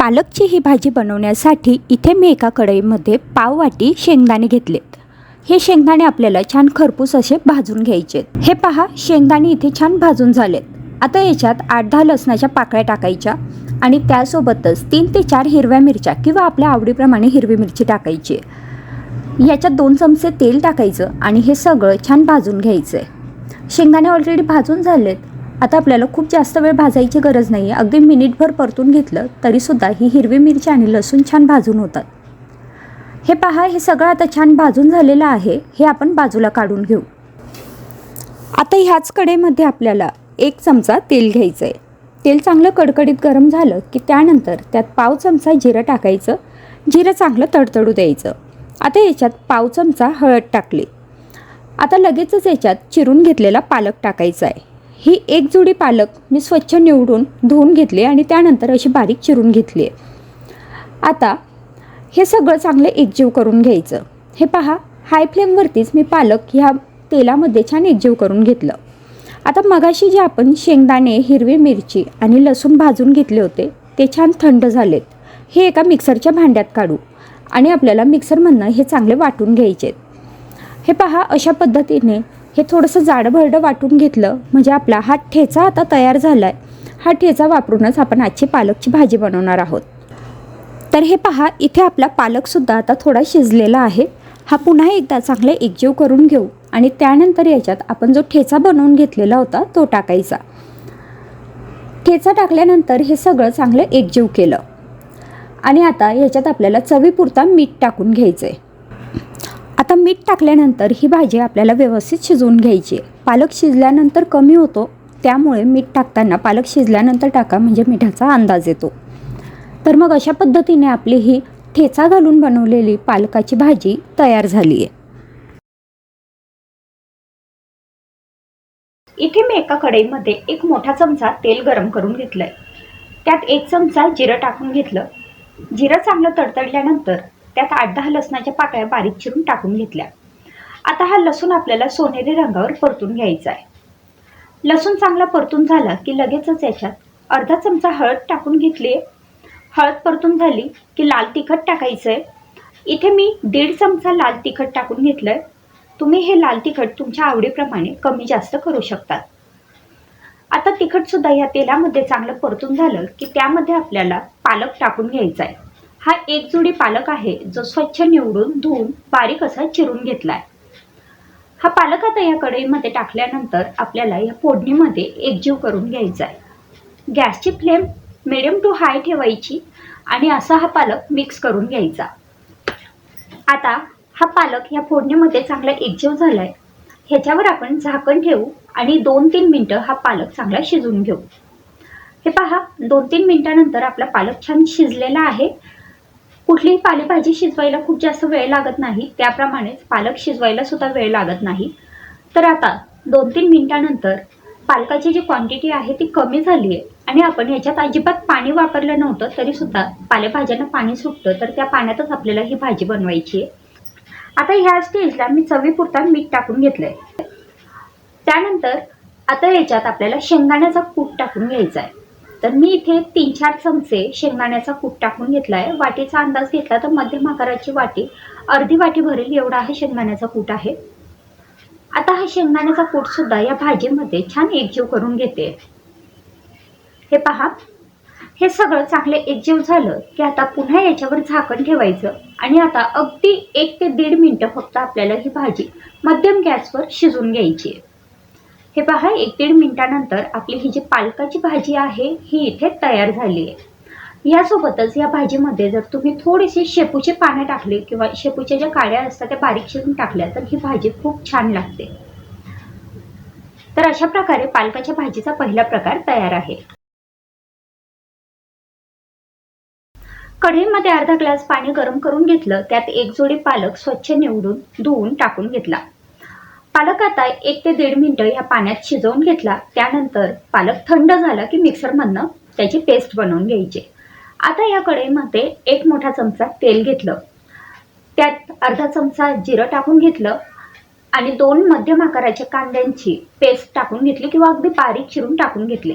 पालकची ही भाजी बनवण्यासाठी इथे मी एका कढईमध्ये पाववाटी शेंगदाणे घेतलेत. हे शेंगदाणे आपल्याला छान खरपूस असे भाजून घ्यायचे हे पहा शेंगदाणे इथे छान भाजून झालेत. आता याच्यात आठ दहा लसणाच्या पाकळ्या टाकायच्या आणि त्यासोबतच तीन ते चार हिरव्या मिरच्या किंवा आपल्या आवडीप्रमाणे हिरवी मिरची टाकायची. याच्यात दोन चमचे तेल टाकायचं आणि हे सगळं छान भाजून घ्यायचं आहे शेंगदाणे ऑलरेडी भाजून झालेत. आता आपल्याला खूप जास्त वेळ भाजायची गरज नाही आहे अगदी मिनिटभर परतून घेतलं तरीसुद्धा ही हिरवी मिरची आणि लसूण छान भाजून होतात. हे पहा हे सगळं आता छान भाजून झालेलं आहे. हे आपण बाजूला काढून घेऊ. आता ह्याच कडेमध्ये आपल्याला एक चमचा तेल घ्यायचं आहे तेल चांगलं कडकडीत गरम झालं की त्यानंतर त्यात पाव चमचा जिरं टाकायचं. जिरं चांगलं तडतडू द्यायचं. आता याच्यात पाव चमचा हळद टाकली. आता लगेचच याच्यात चिरून घेतलेला पालक टाकायचा आहे ही एक जोडी पालक मी स्वच्छ निवडून धुवून घेतली आणि त्यानंतर अशी बारीक चिरून घेतली आहे. आता हे सगळं चांगलं एकजीव करून घ्यायचं. हे पहा हाय फ्लेमवरतीच मी पालक ह्या तेलामध्ये छान एकजीव करून घेतलं. आता मगाशी जे आपण शेंगदाणे हिरवी मिरची आणि लसूण भाजून घेतले होते ते छान थंड झालेत. हे एका मिक्सरच्या भांड्यात काढू आणि आपल्याला मिक्सरमधनं हे चांगले वाटून घ्यायचे आहेत हे पहा अशा पद्धतीने हे थोडंसं जाडभरडं वाटून घेतलं. म्हणजे आपला हा ठेचा आता तयार झाला आहे हा ठेचा वापरूनच आपण आजची पालकची भाजी बनवणार आहोत. तर हे पहा इथे आपला पालकसुद्धा आता थोडा शिजलेला आहे. हा पुन्हा एकदा चांगले एकजीव करून घेऊ आणि त्यानंतर याच्यात आपण जो ठेचा बनवून घेतलेला होता तो टाकायचा. ठेचा टाकल्यानंतर हे सगळं चांगलं एकजीव केलं. आणि आता याच्यात आपल्याला चवीपुरता मीठ टाकून घ्यायचं आहे आता मीठ टाकल्यानंतर ही भाजी आपल्याला व्यवस्थित शिजवून घ्यायची पालक शिजल्यानंतर कमी होतो त्यामुळे मीठ टाकताना पालक शिजल्यानंतर टाका म्हणजे मिठाचा अंदाज येतो. तर मग अशा पद्धतीने आपली ही ठेचा घालून बनवलेली पालकाची भाजी तयार झाली आहे. इथे मी एका कढईमध्ये एक मोठा चमचा तेल गरम करून घेतलंय. त्यात एक चमचा जिरं टाकून घेतलं. जिरं चांगलं तडतडल्यानंतर त्यात आठ दहा लसणाच्या पाकळ्या बारीक चिरून टाकून घेतल्या. आता हा लसूण आपल्याला सोनेरी रंगावर परतून घ्यायचा आहे. लसूण चांगला परतून झाला की लगेचच याच्यात अर्धा चमचा हळद टाकून घेतली हळद परतून झाली की लाल तिखट टाकायचं आहे इथे मी दीड चमचा लाल तिखट टाकून घेतलं आहे तुम्ही हे लाल तिखट तुमच्या आवडीप्रमाणे कमी जास्त करू शकतात. आता तिखटसुद्धा या तेलामध्ये चांगलं परतून झालं की त्यामध्ये आपल्याला पालक टाकून घ्यायचा आहे हा एक जोडी पालक आहे जो स्वच्छ निवडून धुवून बारीक असा चिरून घेतलाय. हा पालक आता या कढईमध्ये टाकल्यानंतर आपल्याला या फोडणीमध्ये एकजीव करून घ्यायचा आहे गॅसची फ्लेम मिडियम टू हाय ठेवायची आणि असा हा पालक मिक्स करून घ्यायचा. आता हा पालक या फोडणीमध्ये चांगला एकजीव झाला आहे ह्याच्यावर आपण झाकण ठेवू आणि दोन तीन मिनटं हा पालक चांगला शिजून घेऊ. हे पहा दोन तीन मिनटानंतर आपला पालक छान शिजलेला आहे. कुठलीही पालेभाजी शिजवायला खूप जास्त वेळ लागत नाही त्याप्रमाणेच पालक शिजवायला सुद्धा वेळ लागत नाही. तर आता दोन तीन मिनिटानंतर पालकाची जी क्वांटिटी आहे ती कमी झाली आहे आणि आपण याच्यात अजिबात पाणी वापरलं नव्हतं तरीसुद्धा पालेभाज्यांना पाणी सुटतं तर त्या पाण्यातच आपल्याला ही भाजी बनवायची आहे. आता ह्या स्टेजला मी चवीपुरता मीठ टाकून घेतलं आहे त्यानंतर आता याच्यात आपल्याला शेंगदाण्याचा कूट टाकून घ्यायचा आहे. तर मी इथे तीन चार चमचे शेंगदाण्याचा कूट टाकून घेतला आहे वाटीचा अंदाज घेतला तर मध्यम आकाराची वाटी अर्धी वाटी भरेल एवढा हा शेंगदाण्याचा कूट आहे. आता हा शेंगदाण्याचा कूट सुद्धा या भाजीमध्ये छान एकजीव करून घेते. हे पहा. हे सगळं चांगले एकजीव झालं की आता पुन्हा याच्यावर झाकण ठेवायचं आणि आता अगदी एक ते दीड मिनटं फक्त आपल्याला ही भाजी मध्यम गॅसवर शिजून घ्यायची आहे. हे पहा एक दीड मिनिटानंतर आपली ही जी पालकाची भाजी आहे ही इथे तयार झाली आहे. यासोबतच या भाजीमध्ये जर तुम्ही थोडीशी शेपूची पानं टाकले किंवा शेपूच्या ज्या काड्या असतात त्या बारीक शिरून टाकल्या तर ही भाजी खूप छान लागते. तर अशा प्रकारे पालकाच्या भाजीचा पहिला प्रकार तयार आहे. कढईमध्ये अर्धा ग्लास पाणी गरम करून घेतलं त्यात एक जोडी पालक स्वच्छ निवडून धुवून टाकून घेतला. पालक आता एक ते दीड मिनिटं ह्या पाण्यात शिजवून घेतला. त्यानंतर पालक थंड झाला की मिक्सरमधनं त्याची पेस्ट बनवून घ्यायची. आता या कढईमध्ये एक मोठा चमचा तेल घेतलं. त्यात अर्धा चमचा जिरं टाकून घेतलं आणि दोन मध्यम आकाराच्या कांद्यांची पेस्ट टाकून घेतली किंवा अगदी बारीक चिरून टाकून घेतले.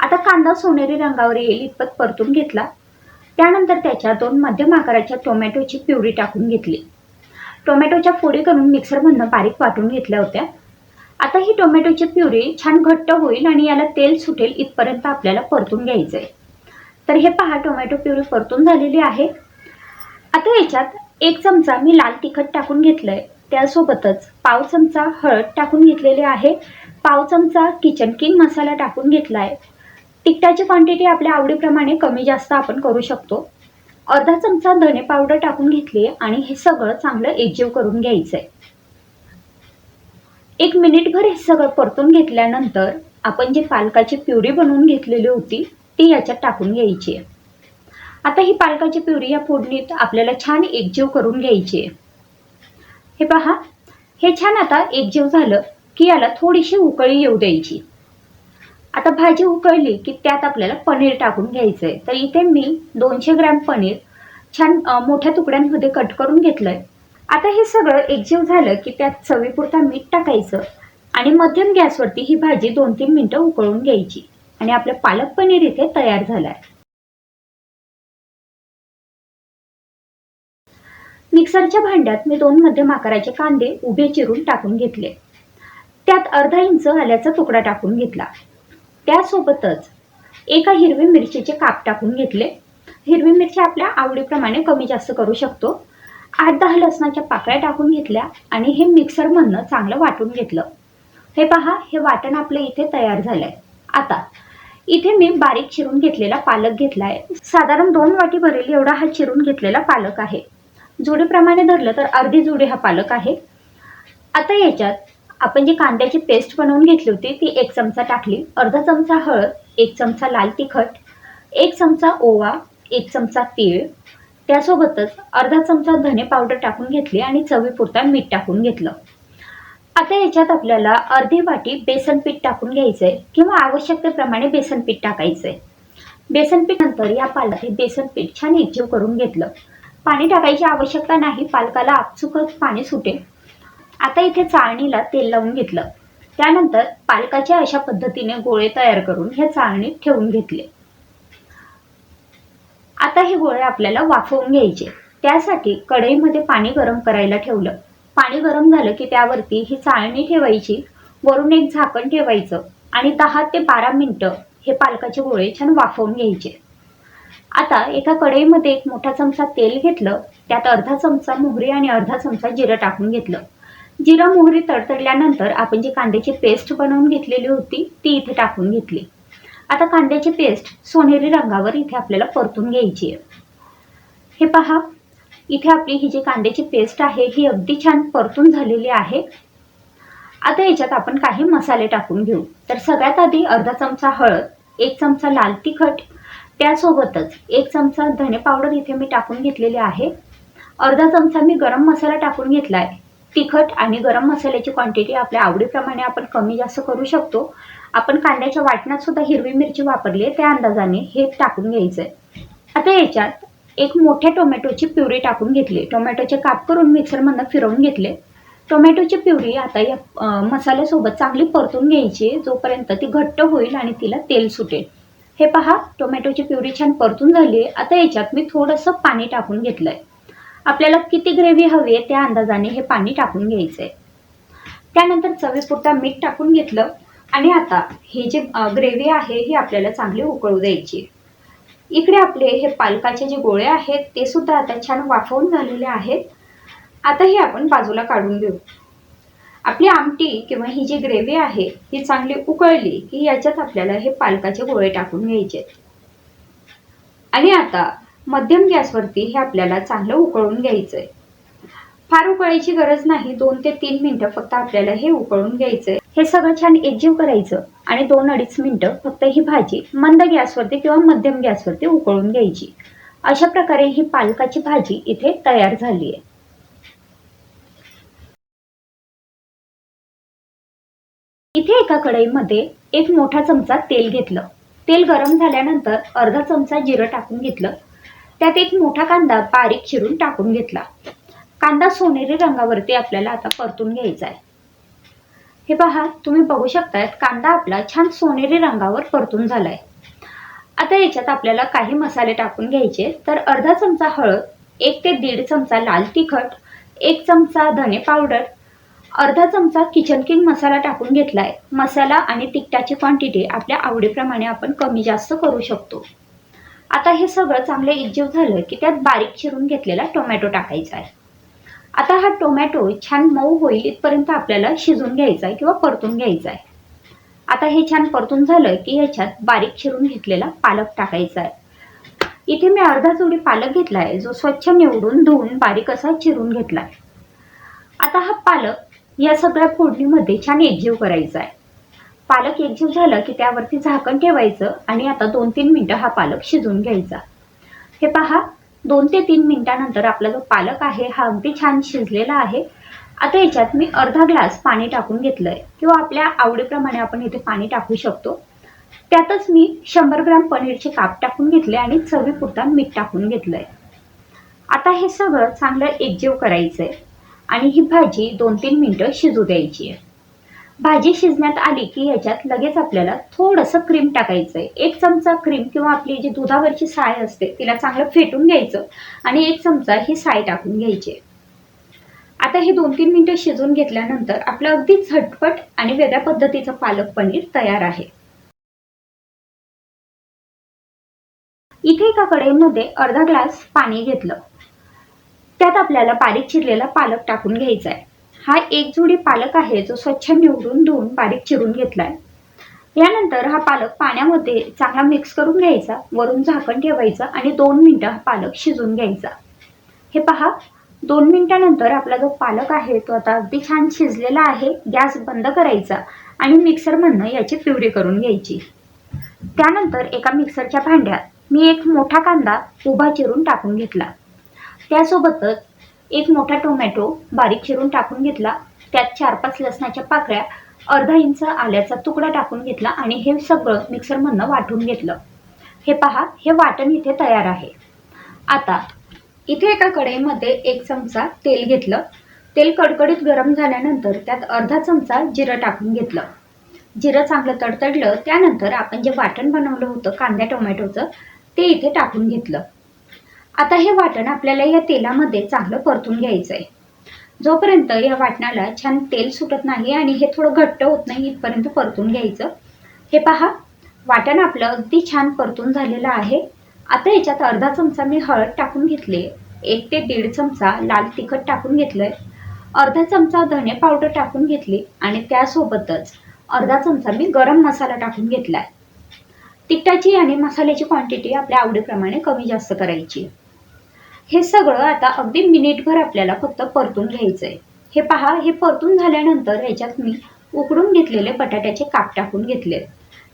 आता कांदा सोनेरी रंगावर येईल इतपत परतून घेतला. त्यानंतर त्याच्या दोन मध्यम आकाराच्या टोमॅटोची प्युरी टाकून घेतली. टोमॅटोच्या फोडी करून मिक्सरमधनं बारीक वाटून घेतल्या होत्या. आता ही टोमॅटोची प्युरी छान घट्ट होईल आणि याला तेल सुटेल इथपर्यंत आपल्याला परतून घ्यायचं आहे तर हे पहा टोमॅटो प्युरी परतून झालेली आहे. आता याच्यात एक चमचा मी लाल तिखट टाकून घेतलं आहे त्यासोबतच पाव चमचा हळद टाकून घेतलेली आहे. पाव चमचा किचन किंग मसाला टाकून घेतला आहे तिखटाची क्वांटिटी आपल्या आवडीप्रमाणे कमी जास्त आपण करू शकतो. अर्धा चमचा धने पावडर टाकून घेतली आहे आणि हे सगळं चांगलं एकजीव करून घ्यायचं आहे एक मिनिटभर हे सगळं परतून घेतल्यानंतर आपण जी पालकाची प्युरी बनवून घेतलेली होती ती याच्यात टाकून घ्यायची आहे. आता ही पालकाची प्युरी या फोडणीत आपल्याला छान एकजीव करून घ्यायची आहे. हे पहा हे छान आता एकजीव झालं की याला थोडीशी उकळी येऊ द्यायची. आता भाजी उकळली की त्यात आपल्याला पनीर टाकून घ्यायचं आहे तर इथे मी दोनशे ग्रॅम पनीर छान मोठ्या तुकड्यांमध्ये कट करून घेतलं आहे आता हे सगळं एकजीव झालं की त्यात चवीपुरता मीठ टाकायचं आणि मध्यम गॅसवरती ही भाजी दोन तीन मिनटं उकळून घ्यायची आणि आपलं पालक पनीर इथे तयार झालं आहे मिक्सरच्या भांड्यात मी दोन मध्यम आकाराचे कांदे उभे चिरून टाकून घेतले. त्यात अर्धा इंच आल्याचा तुकडा टाकून घेतला. त्यासोबतच एका हिरवी मिरचीचे काप टाकून घेतले. हिरवी मिरची आपल्या आवडीप्रमाणे कमी जास्त करू शकतो. आठ दहा लसणाच्या पाकळ्या टाकून घेतल्या आणि हे मिक्सरमधनं चांगलं वाटून घेतलं. हे पहा हे वाटण आपलं इथे तयार झालंय. आता इथे मी बारीक चिरून घेतलेला पालक घेतलाय. साधारण दोन वाटी भरेल एवढा हा चिरून घेतलेला पालक आहे. जुडीप्रमाणे धरलं तर अर्धी जुडी हा पालक आहे. आता याच्यात आपण जी कांद्याची पेस्ट बनवून घेतली होती ती एक चमचा टाकली. अर्धा चमचा हळद एक चमचा लाल तिखट एक चमचा ओवा एक चमचा तीळ. त्यासोबतच अर्धा चमचा धने पावडर टाकून घेतली आणि चवीपुरता मीठ टाकून घेतलं. आता याच्यात आपल्याला अर्धी वाटी बेसन पीठ टाकून घ्यायचं आहे किंवा आवश्यकतेप्रमाणे बेसन पीठ टाकायचं आहे बेसन पीठ नंतर या पालकात हे बेसन पीठ छान एकजीव करून घेतलं. पाणी टाकायची आवश्यकता नाही पालकाला आपसुकच पाणी सुटेल. आता इथे चाळणीला तेल लावून घेतलं. त्यानंतर पालकाच्या अशा पद्धतीने गोळे तयार करून ह्या चाळणीत ठेवून घेतले. आता हे गोळे आपल्याला वाफवून घ्यायचे. त्यासाठी कढईमध्ये पाणी गरम करायला ठेवलं. पाणी गरम झालं की त्यावरती ही चाळणी ठेवायची. वरून एक झाकण ठेवायचं आणि दहा ते बारा मिनटं हे पालकाचे गोळे छान वाफवून घ्यायचे. आता एका कढईमध्ये एक मोठा चमचा तेल घेतलं. त्यात अर्धा चमचा मोहरी आणि अर्धा चमचा जिरं टाकून घेतलं. जिरा मोहरी तडतडल्यानंतर आपण जी कांद्याची पेस्ट बनवून घेतलेली होती ती इथे टाकून घेतली. आता कांद्याची पेस्ट सोनेरी रंगावर इथे आपल्याला परतून घ्यायची आहे. हे पहा इथे आपली ही जी कांद्याची पेस्ट आहे ही अगदी छान परतून झालेली आहे. आता याच्यात आपण काही मसाले टाकून घेऊ. तर सगळ्यात आधी अर्धा चमचा हळद एक चमचा लाल तिखट त्यासोबतच एक चमचा धने पावडर इथे मी टाकून घेतलेली आहे. अर्धा चमचा मी गरम मसाला टाकून घेतला आहे तिखट आणि गरम मसाल्याची क्वांटिटी आपल्या आवडीप्रमाणे आपण कमी जास्त करू शकतो. आपण कांद्याच्या वाटणात सुद्धा हिरवी मिरची वापरली आहे त्या अंदाजाने हे टाकून घ्यायचं आहे आता याच्यात एक मोठ्या टोमॅटोची प्युरी टाकून घेतली. टोमॅटोचे काप करून मिक्सरमधनं फिरवून घेतले. टोमॅटोची प्युरी आता या मसाल्यासोबत चांगली परतून घ्यायची जोपर्यंत ती घट्ट होईल आणि तिला तेल सुटेल. हे पहा टोमॅटोची प्युरी छान परतून झाली आता याच्यात मी थोडंसं पाणी टाकून घेतलं आहे आपल्याला किती ग्रेव्ही हवी आहे त्या अंदाजाने हे पाणी टाकून घ्यायचं आहे त्यानंतर चवीपुरता मीठ टाकून घेतलं आणि आता ही जी ग्रेव्ही आहे ही आपल्याला चांगली उकळू द्यायची. इकडे आपले हे पालकाचे जे गोळे आहेत ते सुद्धा आता छान वाफवून झालेले आहेत. आता हे आपण बाजूला काढून घेऊ. आपली आमटी किंवा ही जी ग्रेव्ही आहे ही चांगली उकळली की याच्यात आपल्याला हे पालकाचे गोळे टाकून घ्यायचे आणि आता मध्यम गॅसवरती हे आपल्याला चांगलं उकळून घ्यायचंय. फार उकळायची गरज नाही दोन ते तीन मिनिटं फक्त आपल्याला हे उकळून घ्यायचंय. हे सगळं छान एकजीव करायचं आणि दोन अडीच मिनिटं फक्त ही भाजी मंद गॅसवरती किंवा मध्यम गॅसवरती उकळून घ्यायची. अशा प्रकारे ही पालकाची भाजी इथे तयार झाली आहे इथे एका कढईमध्ये एक मोठा चमचा तेल घेतलं. तेल गरम झाल्यानंतर अर्धा चमचा जिरं टाकून घेतलं. त्यात एक मोठा कांदा बारीक चिरून टाकून घेतला. कांदा सोनेरी रंगावरती आपल्याला आता परतून घ्यायचा आहे हे पहा तुम्ही बघू शकतायत कांदा आपला छान सोनेरी रंगावर परतून झालाय. आता याच्यात आपल्याला काही मसाले टाकून घ्यायचे तर अर्धा चमचा हळद एक ते दीड चमचा लाल तिखट एक चमचा धने पावडर अर्धा चमचा किचन किंग मसाला टाकून घेतलाय. मसाला आणि तिखटाची क्वांटिटी आपल्या आवडीप्रमाणे आपण कमी जास्त करू शकतो. आता हे सगळं चांगलं एकजीव झालं की त्यात बारीक चिरून घेतलेला टोमॅटो टाकायचा आहे. आता हा टोमॅटो छान मऊ होईल इथपर्यंत आपल्याला शिजून घ्यायचा आहे किंवा परतून घ्यायचा आहे. आता हे छान परतून झालं की ह्याच्यात बारीक चिरून घेतलेला पालक टाकायचा आहे. इथे मी अर्धा जोडी पालक घेतला आहे जो स्वच्छ निवडून धुवून बारीक असा चिरून घेतला आहे. आता हा पालक या सगळ्या फोडणीमध्ये छान एकजीव करायचा आहे. पालक एकजीव झालं की त्यावरती झाकण ठेवायचं आणि आता दोन तीन मिनटं हा पालक शिजून घ्यायचा. हे पहा दोन ते तीन मिनिटानंतर आपला जो पालक आहे हा अगदी छान शिजलेला आहे. आता याच्यात मी अर्धा ग्लास पाणी टाकून घेतलंय किंवा आपल्या आवडीप्रमाणे आपण इथे पाणी टाकू शकतो. त्यातच मी शंभर ग्राम पनीरचे काप टाकून घेतले आणि चवीपुरता मीठ टाकून घेतलंय. आता हे सगळं चांगलं एकजीव करायचंय आणि ही भाजी दोन तीन मिनटं शिजू द्यायची आहे भाजी शिजण्यात आली की याच्यात लगेच आपल्याला थोडंसं क्रीम टाकायचं आहे एक चमचा क्रीम किंवा आपली जी दुधावरची साय असते तिला चांगलं फेटून घ्यायचं आणि एक चमचा ही साय टाकून घ्यायची. आता हे दोन तीन मिनटं शिजवून घेतल्यानंतर आपलं अगदी झटपट आणि वेगळ्या पद्धतीचं पालक पनीर तयार आहे. इथे एका कढईमध्ये अर्धा ग्लास पाणी घेतलं. त्यात आपल्याला बारीक चिरलेला पालक टाकून घ्यायचा आहे हा एक जोडी पालक आहे जो स्वच्छ निवडून धुवून बारीक चिरून घेतलाय. यानंतर हा पालक पाण्यामध्ये चांगला मिक्स करून घ्यायचा वरून झाकण ठेवायचं आणि दोन मिनटं हा पालक शिजून घ्यायचा. हे पहा दोन मिनिटानंतर आपला जो पालक आहे तो आता अगदी छान शिजलेला आहे गॅस बंद करायचा आणि मिक्सरमधनं याची प्युरी करून घ्यायची. त्यानंतर एका मिक्सरच्या भांड्यात मी एक मोठा कांदा उभा चिरून टाकून घेतला. त्यासोबतच एक मोठा टोमॅटो बारीक चिरून टाकून घेतला. त्यात चार पाच लसणाच्या पाकळ्या अर्धा इंच आल्याचा तुकडा टाकून घेतला आणि हे सगळं मिक्सरमधनं वाटून घेतलं. हे पहा हे वाटण इथे तयार आहे. आता इथे एका कढईमध्ये एक चमचा तेल घेतलं. तेल कडकडीत गरम झाल्यानंतर त्यात अर्धा चमचा जिरं टाकून घेतलं. जिरं चांगलं तडतडलं त्यानंतर आपण जे वाटण बनवलं होतं कांद्या टोमॅटोचं ते इथे टाकून घेतलं. आता हे वाटण आपल्याला या तेलामध्ये चांगलं परतून घ्यायचं आहे जोपर्यंत या वाटणाला छान तेल सुटत नाही आणि हे थोडं घट्ट होत नाही इथपर्यंत परतून घ्यायचं. हे पहा वाटण आपलं अगदी छान परतून झालेलं आहे. आता याच्यात अर्धा चमचा मी हळद टाकून घेतली. एक ते दीड चमचा लाल तिखट टाकून घेतलंय. अर्धा चमचा धने पावडर टाकून घेतली आणि त्यासोबतच अर्धा चमचा मी गरम मसाला टाकून घेतलाय. तिखटाची आणि मसाल्याची क्वांटिटी आपल्या आवडीप्रमाणे कमी जास्त करायची. हे सगळं आता अगदी मिनिटभर आपल्याला फक्त परतून घ्यायचं आहे हे पहा हे परतून झाल्यानंतर याच्यात मी उकडून घेतलेले बटाट्याचे काप टाकून घेतले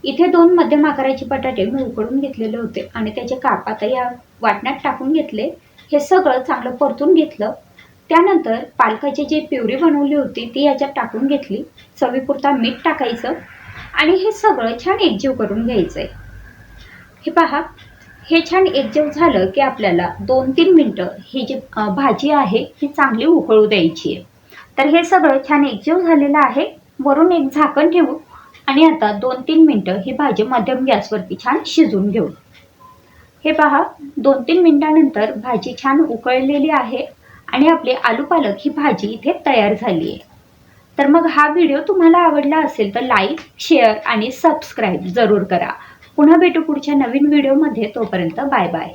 इथे दोन मध्यम आकाराचे बटाटे मी उकडून घेतलेले होते आणि त्याचे काप आता या वाटण्यात टाकून घेतले. हे सगळं चांगलं परतून घेतलं. त्यानंतर पालकाची जी प्युरी बनवली होती ती याच्यात टाकून घेतली. चवीपुरता मीठ टाकायचं आणि हे सगळं छान एकजीव करून घ्यायचं आहे हे पहा हे छान एकजीव झालं की आपल्याला दोन तीन मिनटं ही जी भाजी आहे ही चांगली उकळू द्यायची आहे. तर हे सगळं छान एकजीव झालेलं आहे. वरून एक झाकण ठेवू आणि आता दोन तीन मिनटं ही भाजी मध्यम गॅसवरती छान शिजून घेऊ. हे पहा दोन तीन मिनटानंतर भाजी छान उकळलेली आहे आणि आपली आलू पालक ही भाजी इथे तयार झाली आहे. तर मग हा व्हिडिओ तुम्हाला आवडला असेल तर लाईक शेअर आणि सबस्क्राईब जरूर करा. पुन्हा भेटू पुढच्या नवीन व्हिडिओमध्ये तोपर्यंत बाय बाय.